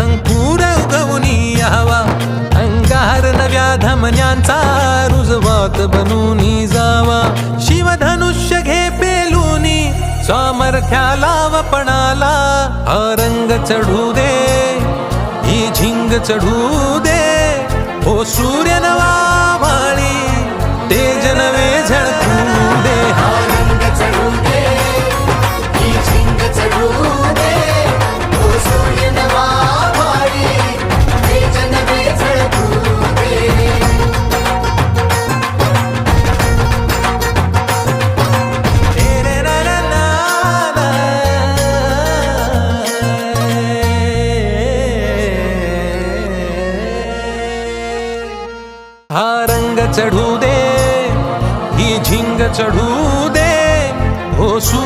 अंकुर उगवनी यावा अंगार नव्या धमन्यांचा रुजवात बनूनी जावा. शिवधनुष्य घे पेलूनी सामर्थ्याला वपणाला हा रंग चढू दे ही झिंग चढू दे. हो हा रंग चढू दे ही झिंग चढू दे हो सू